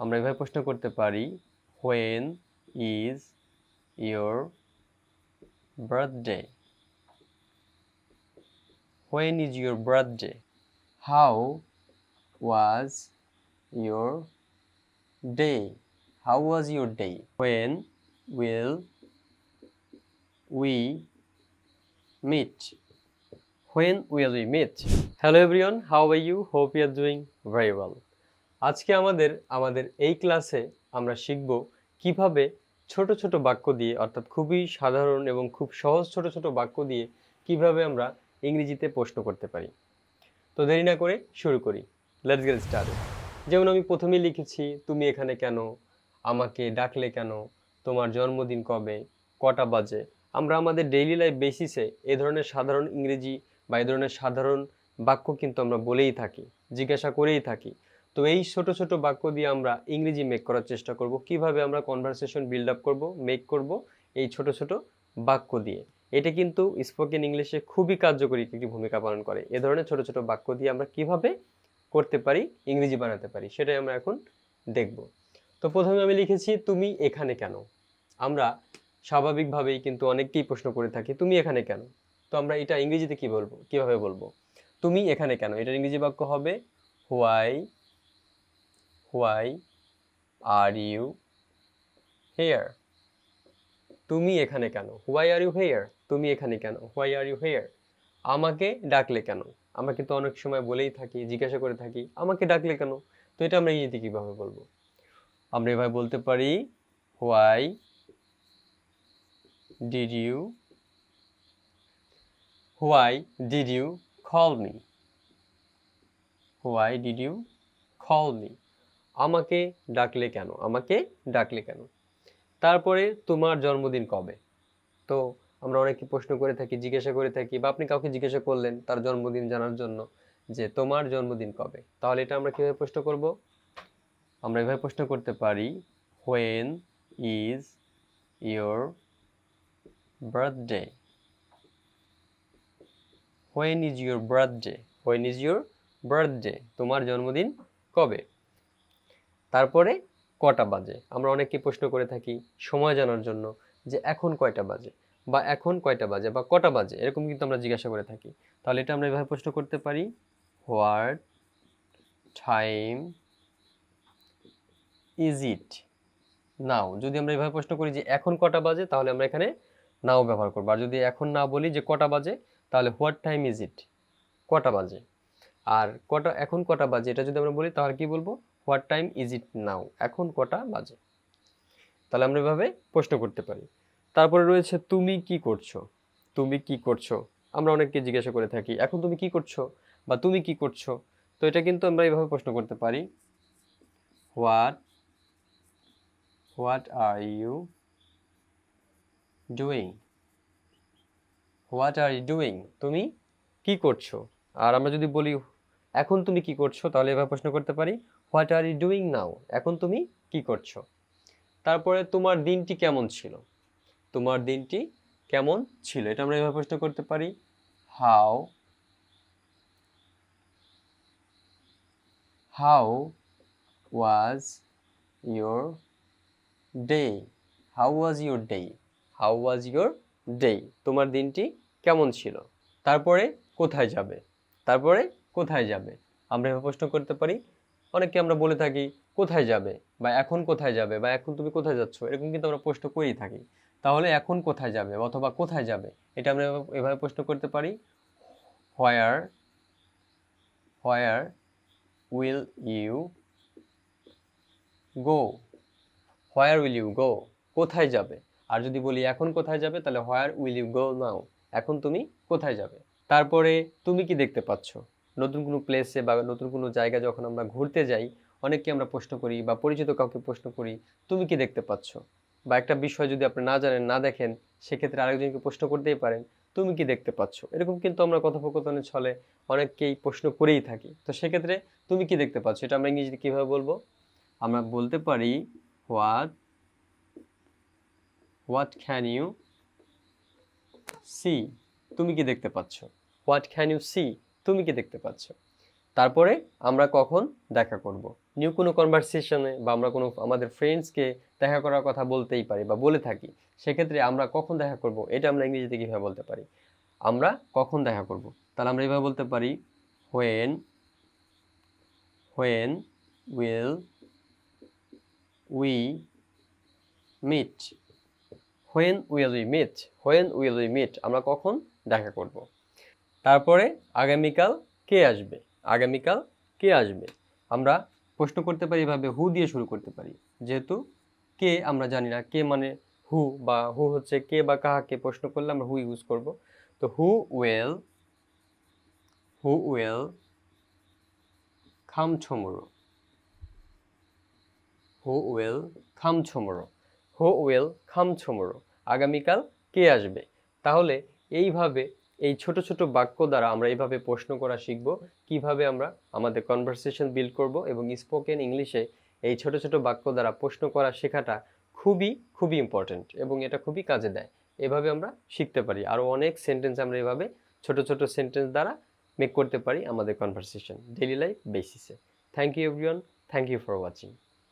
আমরা এভাবে প্রশ্ন করতে পারি when is your birthday when is your birthday how was your day how was your day when will we meet when will we meet hello, everyone. How are you? Hope you are doing very well. আজকে আমাদের আমাদের এই ক্লাসে আমরা শিখব কীভাবে ছোট ছোট বাক্য দিয়ে, অর্থাৎ খুবই সাধারণ এবং খুব সহজ ছোট ছোট বাক্য দিয়ে কীভাবে আমরা ইংরেজিতে প্রশ্ন করতে পারি। তো দেরি না করে শুরু করি। লেটস গেট স্টার্ট যেমন আমি প্রথমেই লিখেছি, তুমি এখানে কেন? আমাকে ডাকলে কেন? তোমার জন্মদিন কবে? কটা বাজে? আমরা আমাদের ডেইলি লাইফ বেসিসে এ ধরনের সাধারণ ইংরেজি বা এই ধরনের সাধারণ বাক্য কিন্তু আমরা বলেই থাকি, জিজ্ঞাসা করেই থাকি। তো এই ছোট ছোট বাক্য দিয়ে আমরা ইংরেজি মেক করার চেষ্টা করব। কীভাবে আমরা কনভারসেশন বিল্ড আপ করব মেক করব এই ছোট ছোট বাক্য দিয়ে। এটা কিন্তু স্পোকেন ইংলিশে খুবই কার্যকরী একটি ভূমিকা পালন করে। এ ধরনের ছোট ছোট বাক্য দিয়ে আমরা কীভাবে করতে পারি, ইংরেজি বানাতে পারি, সেটাই আমরা এখন দেখব। তো প্রথমে আমি লিখেছি, তুমি এখানে কেন? আমরা স্বাভাবিকভাবেই কিন্তু অনেককেই প্রশ্ন করে থাকি, তুমি এখানে কেন? তো আমরা এটা ইংরেজিতে কি বলব? কীভাবে বলব? তুমি এখানে কেন? এটার ইংরেজি বাক্য হবে why why are you here? তুমি এখানে কেন? Why are you here? তুমি এখানে কেন? Why are you here? আমাকে ডাকলে কেন? আমরা কিন্তু অনেক সময় বলেই থাকি, জিজ্ঞাসা করে থাকি, আমাকে ডাকলে কেন? তো এটা আমরা ইংরেজিতে কীভাবে বলব? আমরা এভাবে বলতে পারি, why did you, why did you call me? Why did you call me? আমাকে ডাকলে কেন? আমাকে ডাকলে কেন? তারপরে তোমার জন্মদিন কবে? তো আমরা অনেকে প্রশ্ন করে থাকি, জিজ্ঞাসা করে থাকি বা আপনি কাউকে জিজ্ঞাসা করলেন তার জন্মদিন জানার জন্য যে তোমার জন্মদিন কবে? তাহলে এটা আমরা কীভাবে প্রশ্ন করব? আমরা এভাবে প্রশ্ন করতে পারি when is your birthday when is your birthday when is your birthday তোমার জন্মদিন কবে? তারপরে কটা বাজে? আমরা অনেককে প্রশ্ন করে থাকি সময় জানার জন্য যে এখন কয়টা বাজে বা এখন কয়টা বাজে বা কটা বাজে? এরকম কিন্তু আমরা জিজ্ঞাসা করে থাকি। তাহলে এটা আমরা এভাবে প্রশ্ন করতে পারি। What time is it now? যদি আমরা এভাবে প্রশ্ন করি যে এখন কটা বাজে, তাহলে আমরা এখানে নাও ব্যবহার করব। আর যদি এখন না বলি যে কটা বাজে, তাহলে হোয়াট টাইম ইজ ইট? কটা বাজে? আর কটা, এখন কটা বাজে? এটা যদি আমরা বলি, তাহলে কি বলব? What time is it now? এখন কটা বাজে? তাহলে আমরা এভাবে প্রশ্ন করতে পারি। তারপরে রয়েছে, তুমি কি করছ? তুমি কি করছ? আমরা অনেককে জিজ্ঞাসা করে থাকি, এখন তুমি কি করছ? বা, তুমি কি করছ? তো এটা কিন্তু আমরা এইভাবে প্রশ্ন করতে পারি। What what are you doing what are you doing তুমি কি করছ? আর আমরা যদি বলি, এখন তুমি কি করছ? তাহলে এভাবে প্রশ্ন করতে পারি। What are you doing now এখন তুমি কি করছ? তারপরে তোমার দিনটি কেমন ছিল? তোমার দিনটি কেমন ছিল? এটা আমরা এভাবে প্রশ্ন করতে পারি। How how was your day how was your day how was your day তোমার দিনটি কেমন ছিল? তারপরে কোথায় যাবে? তারপরে কোথায় যাবে? আমরা এভাবে প্রশ্ন করতে পারি। অনেককে আমরা বলে থাকি, কোথায় যাবে? বা, এখন কোথায় যাবে? বা, এখন তুমি কোথায় যাচ্ছ? এরকম কিন্তু আমরা প্রশ্ন করেই থাকি। তাহলে এখন কোথায় যাবে অথবা কোথায় যাবে? এটা আমরা এভাবে- প্রশ্ন করতে পারি। Where where will you go where will you go কোথায় যাবে? আর যদি বলি, এখন কোথায় যাবে? তাহলে where will you go now এখন তুমি কোথায় যাবে? তারপরে তুমি কি দেখতে পাচ্ছ? নতুন কোনো প্লেসে বা নতুন কোনো জায়গা যখন আমরা ঘুরতে যাই, অনেককে আমরা প্রশ্ন করি বা পরিচিত কাউকে প্রশ্ন করি, তুমি কি দেখতে পাচ্ছ? বা একটা বিষয় যদি আপনি না জানেন, না দেখেন, সেক্ষেত্রে আরেকজনকে প্রশ্ন করতেই পারেন, তুমি কি দেখতে পাচ্ছ? এরকম কিন্তু আমরা কথোপকথনের ছলে অনেককেই প্রশ্ন করেই থাকি। তো সেক্ষেত্রে তুমি কি দেখতে পাচ্ছ? এটা আমরা ইংরেজিতে কীভাবে বলব? আমরা বলতে পারি, what what can you see? তুমি কি দেখতে পাচ্ছ? What can you see? তুমি কি দেখতে পাচ্ছ? তারপরে আমরা কখন দেখা করব? নিউ কোনো কনভারসেশনে বা আমরা কোনো আমাদের ফ্রেন্ডসকে দেখা করার কথা বলতেই পারি বা বলে থাকি, সেক্ষেত্রে আমরা কখন দেখা করব? এটা আমরা ইংরেজিতে কীভাবে বলতে পারি? আমরা কখন দেখা করব? তাহলে আমরা এভাবে বলতে পারি when when will we meet when will we meet when will we meet আমরা কখন দেখা করব? তারপরে আগামীকাল কে আসবে? আগামীকাল কে আসবে? আমরা প্রশ্ন করতে পারি এভাবে হু দিয়ে শুরু করতে পারি। যেহেতু কে আমরা জানি না। কে মানে হু বা হু হচ্ছে কে বা কাহাকে প্রশ্ন করলে আমরা হু ইউজ করব। তো who will who will come tomorrow who will come tomorrow who will come tomorrow আগামীকাল কে আসবে? তাহলে এইভাবে এই ছোট ছোট বাক্য দ্বারা আমরা এইভাবে প্রশ্ন করা শিখব, কীভাবে আমরা আমাদের কনভারসেশন বিল্ড করব এবং স্পোকেন ইংলিশে এই ছোট ছোট বাক্য দ্বারা প্রশ্ন করা শেখাটা খুবই খুবই ইম্পর্ট্যান্ট এবং এটা খুবই কাজে দেয়। এভাবে আমরা শিখতে পারি। আরও অনেক সেন্টেন্স আমরা এভাবে ছোট ছোট সেন্টেন্স দ্বারা মেক করতে পারি আমাদের কনভারসেশন ডেইলি লাইফ বেসিসে thank you everyone thank you for watching